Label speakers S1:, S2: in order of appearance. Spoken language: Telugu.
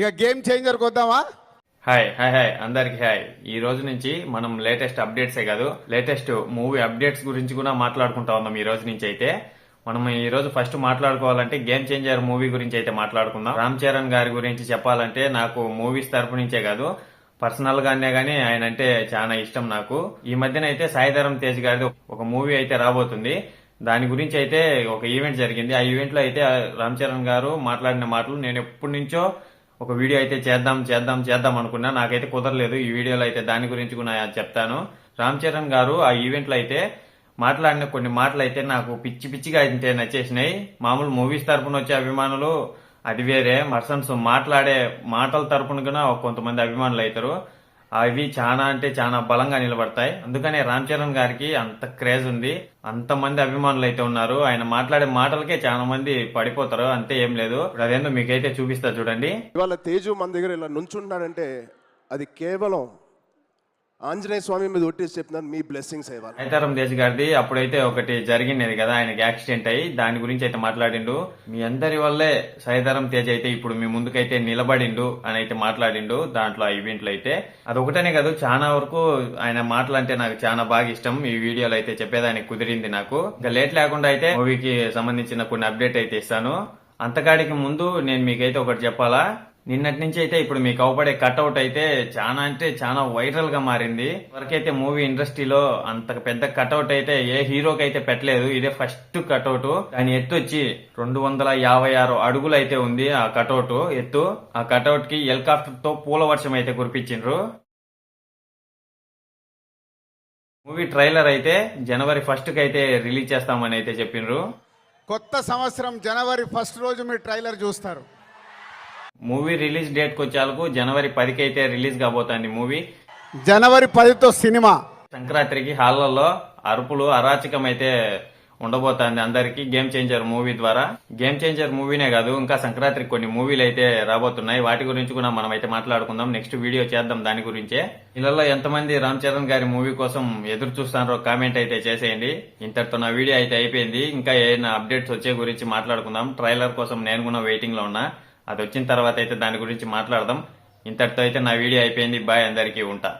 S1: ఇక గేమ్ చేంజర్కి వద్దామా
S2: హాయ్ హాయ్ హాయ్. అందరికి హాయ్. ఈ రోజు నుంచి మనం లేటెస్ట్ అప్డేట్సే కాదు లేటెస్ట్ మూవీ అప్డేట్స్ గురించి కూడా మాట్లాడుకుంటా ఉన్నాం ఈ రోజు నుంచి అయితే. మనం ఈ రోజు ఫస్ట్ మాట్లాడుకోవాలంటే గేమ్ చేంజర్ మూవీ గురించి అయితే మాట్లాడుకుందాం. రామ్ చరణ్ గారి గురించి చెప్పాలంటే నాకు మూవీస్ తరపు నుంచే కాదు పర్సనల్ గానే గానీ ఆయన అంటే చాలా ఇష్టం నాకు. ఈ మధ్యన అయితే సాయిధరం తేజ్ గారిది ఒక మూవీ అయితే రాబోతుంది. దాని గురించి అయితే ఒక ఈవెంట్ జరిగింది. ఆ ఈవెంట్లో అయితే రామ్ చరణ్ గారు మాట్లాడిన మాటలు నేను ఎప్పటి నుంచో ఒక వీడియో అయితే చేద్దాం చేద్దాం చేద్దాం అనుకున్నా. నాకైతే కుదరలేదు. ఈ వీడియోలో అయితే దాని గురించి కూడా చెప్తాను. రామ్ చరణ్ గారు ఆ ఈవెంట్లో అయితే మాట్లాడిన కొన్ని మాటలు అయితే నాకు పిచ్చి పిచ్చిగా అయితే నచ్చేసినాయి. మామూలు మూవీస్ తరపున వచ్చే అభిమానులు అది వేరే. మర్సన్స్ మాట్లాడే మాటల తరపున కూడా కొంతమంది అభిమానులు అవుతారు. అవి చాలా అంటే చాలా బలంగా నిలబడతాయి. అందుకనే రామ్ చరణ్ గారికి అంత క్రేజ్ ఉంది. అంత మంది అభిమానులు అయితే ఉన్నారు. ఆయన మాట్లాడే మాటలకే చాలా మంది పడిపోతారు. అంతే ఏం లేదు. అదేందో మీకైతే చూపిస్తా చూడండి.
S3: ఇవాళ తేజు మన దగ్గర ఇలా నుంచుంటున్నాడంటే అది కేవలం ఆంజనేయ స్వామి మీద ఒట్టేసి చెప్తున్నారు మీ బ్లెస్సింగ్స్ ఇవ్వాలి
S2: సీతారాం దేశ్ గారిది అప్పుడైతే ఒకటి జరిగినది కదా ఆయనకి యాక్సిడెంట్ అయ్యి దాని గురించి అయితే మాట్లాడిండు. మీ అందరి వల్లే సైతారం తేజ్ అయితే ఇప్పుడు మీ ముందుకైతే నిలబడిండు అని అయితే మాట్లాడిండు దాంట్లో ఆ ఈవెంట్లో అయితే. అదొకటనే కాదు చాలా వరకు ఆయన మాటలు అంటే నాకు చాలా బాగా ఇష్టం. ఈ వీడియోలో అయితే చెప్పేదానికి కుదిరింది నాకు. ఇంకా లేట్ లేకుండా అయితే మూవీకి సంబంధించిన కొన్ని అప్డేట్ అయితే ఇస్తాను. అంతకాడికి ముందు నేను మీకైతే ఒకటి చెప్పాలా? నిన్నటి నుంచి అయితే ఇప్పుడు మీకు అవపడే కట్అవుట్ అయితే చాలా అంటే చాలా వైరల్గా మారింది. వరకైతే మూవీ ఇండస్ట్రీలో అంత పెద్ద కట్అవుట్ అయితే ఏ హీరోకి అయితే పెట్టలేదు. ఇదే ఫస్ట్ కట్అవుట్ దాని ఎత్తు వచ్చి రెండు వందల యాభై ఆరు అడుగులు అయితే ఉంది ఆ కట్అవుట్ ఎత్తు. ఆ కట్అవుట్కి హెలికాప్టర్తో పూల వర్షం అయితే కురిపించిండ్రు. మూవీ ట్రైలర్ అయితే జనవరి ఫస్ట్కి అయితే రిలీజ్ చేస్తామని అయితే చెప్పిండ్రు
S1: కొత్త సంవత్సరం జనవరి ఫస్ట్ రోజు మీరు ట్రైలర్ చూస్తారు.
S2: మూవీ రిలీజ్ డేట్కి వచ్చేందుకు జనవరి పదికి అయితే రిలీజ్ కాబోతుంది మూవీ.
S1: జనవరి పదితో సినిమా.
S2: సంక్రాంతికి హాళ్ళలో అరుపులు అరాచకం అయితే ఉండబోతోంది అందరికి. గేమ్ చేంజర్ మూవీ ద్వారా. గేమ్ చేంజర్ మూవీనే కాదు ఇంకా సంక్రాంతికి కొన్ని మూవీలు అయితే రాబోతున్నాయి. వాటి గురించి కూడా మనం అయితే మాట్లాడుకుందాం. నెక్స్ట్ వీడియో చేద్దాం దాని గురించే. ఇళ్ళలో ఎంతమంది రామ్ చరణ్ గారి మూవీ కోసం ఎదురు చూస్తారో కామెంట్ అయితే చేసేయండి. ఇంతటితో నా వీడియో అయితే అయిపోయింది. ఇంకా ఏమైనా అప్డేట్స్ వచ్చే గురించి మాట్లాడుకుందాం. ట్రైలర్ కోసం నేను కూడా వెయిటింగ్లో ఉన్నా. అది వచ్చిన తర్వాత అయితే దాని గురించి మాట్లాడదాం. ఇంతటితో అయితే నా వీడియో అయిపోయింది. బాయ్ అందరికీ ఉంటా.